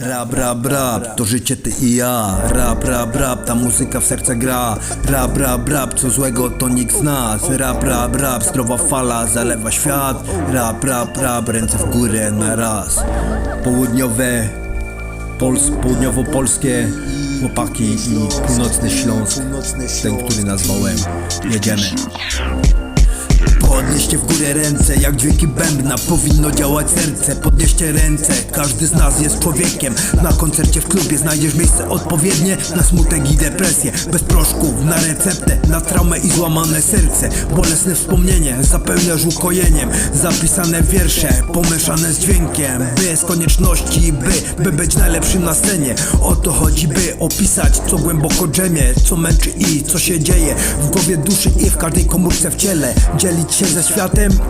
Rap, rap, rap, to życie ty i ja. Rap, rap, rap, ta muzyka w serce gra. Rap, rap, rap, co złego to nikt z nas. Rap, rap, rap, zdrowa fala zalewa świat. Rap, rap, rap, ręce w górę na raz. Południowe, Pols, południowo-polskie. Chłopaki i północny Śląsk. Ten, który nazwałem Jedziemy Podnieście w górę ręce, jak dźwięki bębna Powinno działać serce, podnieście ręce Każdy z nas jest człowiekiem. Na koncercie w klubie znajdziesz miejsce odpowiednie Na smutek i depresję. Bez proszków, na receptę Na traumę i złamane serce. Bolesne wspomnienie, zapełniasz ukojeniem. Zapisane wiersze, pomieszane z dźwiękiem. Bez konieczności, by, by być najlepszym na scenie. O to chodzi, by opisać co głęboko drzemie Co męczy i co się dzieje. W głowie duszy i w każdej komórce w ciele. Dzielić się ze światem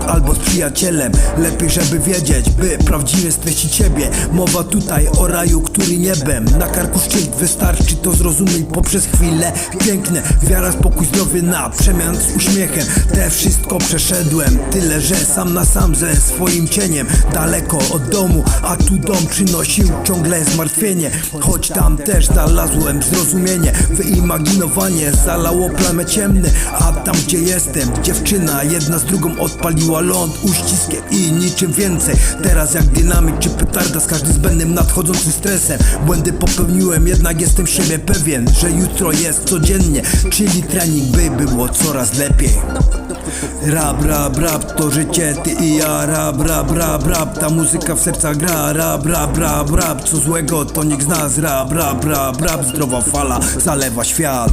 albo z przyjacielem. Lepiej żeby wiedzieć, by prawdziwie streścić siebie Mowa tutaj o raju, który niebem. Na karku szczyt wystarczy to zrozumieć poprzez chwilę Piękne, wiara, spokój, zdrowie na przemian z uśmiechem. Te wszystko przeszedłem, tyle że sam na sam ze swoim cieniem. Daleko od domu, a tu dom przynosił ciągle zmartwienie. Choć tam też znalazłem zrozumienie. Wyimaginowanie zalało plamę ciemny A tam gdzie jestem, dziewczyna jedna z drugą odpaliła ląd Uściskiem i niczym więcej. Teraz jak dynamit czy petarda z każdym zbędnym nadchodzącym stresem. Błędy popełniłem, jednak jestem siebie pewien Że jutro jest codziennie, czyli trening by było coraz lepiej. Rap, rap, rap, to życie, ty i ja. Rap, rap, rap, rap, ta muzyka w sercach gra. Rap, rap, rap, rap, co złego to nikt z nas. Rap, rap, rap, rap, zdrowa fala zalewa świat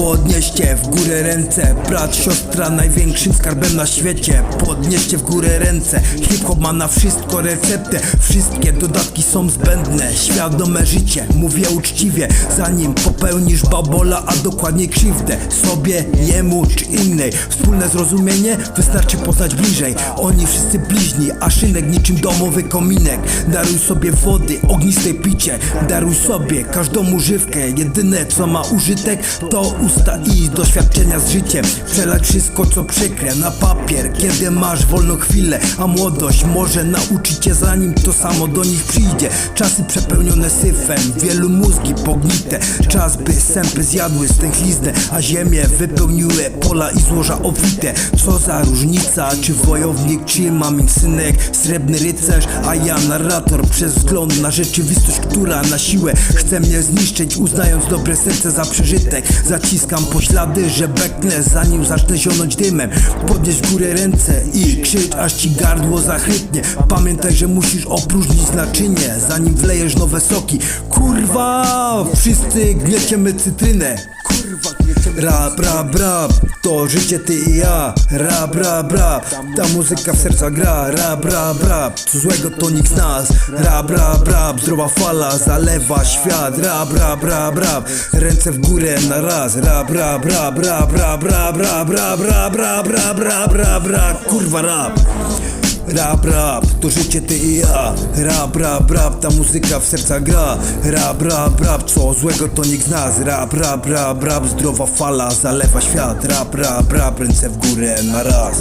Podnieście w górę ręce Brat, siostra, największym skarbem na świecie. Podnieście w górę ręce Hip-hop ma na wszystko receptę. Wszystkie dodatki są zbędne Świadome życie, mówię uczciwie. Zanim popełnisz babola, a dokładnie krzywdę Sobie, jemu czy innej. Wspólne zrozumienie wystarczy poznać bliżej. Oni wszyscy bliźni, a szynek niczym domowy kominek. Daruj sobie wody, ogniste picie Daruj sobie każdą używkę. Jedyne co ma użytek to usta i doświadczenia z życiem. Przelać wszystko co przykre na papier. Kiedy masz wolną chwilę, a młodość może nauczyć cię zanim to samo do nich przyjdzie. Czasy przepełnione syfem, wielu mózgi pognite. Czas by sępy zjadły stęchliznę, a ziemię wypełniły pola i złoża obfite. Co za różnica, czy wojownik, czy mamin synek. Srebrny rycerz, a ja narrator Przez wzgląd na rzeczywistość, która na siłę chce mnie zniszczyć. Uznając dobre serce za przeżytek Zaciskam poślady, że beknę zanim zacznę zionąć dymem. Podnieś w górę ręce i krzycz aż ci gardło zachrypnie. Pamiętaj, że musisz opróżnić naczynie Zanim wlejesz nowe soki. Kurwa, wszyscy gnieciemy cytrynę Rap, rap, rap, to życie ty i ja Rap, rap, rap, ta muzyka w serca gra Rap, rap, rap, co złego to nikt z nas Rap, rap, rap, zdrowa fala zalewa świat Rap, rap, rap, rap, ręce w górę na raz Rap, rap, rap, rap, rap, rap, rap, rap, rap, rap, rap, rap, rap, rap, kurwa rap Rap, rap, to życie ty i ja. Rap, rap, rap, ta muzyka w serca gra. Rap, rap, rap, co złego to nikt z nas. Rap, rap, rap, rap, zdrowa fala zalewa świat. Rap, rap, rap, ręce w górę na raz.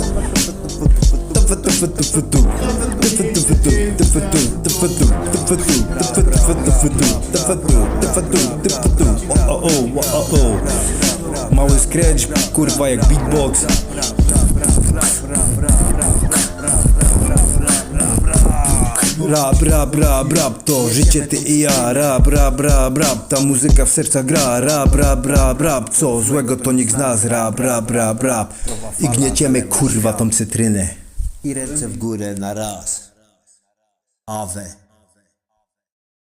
Mały scratch, kurwa jak beatbox Rap, rap, rap, rap, to życie ty i ja. Rap, rap, rap, rap, ta muzyka w sercach gra. Rap, rap, rap, rap, co złego to nikt z nas. Rap, rap, rap, rap. I gnieciemy kurwa tą cytrynę. I ręce w górę na raz. Awe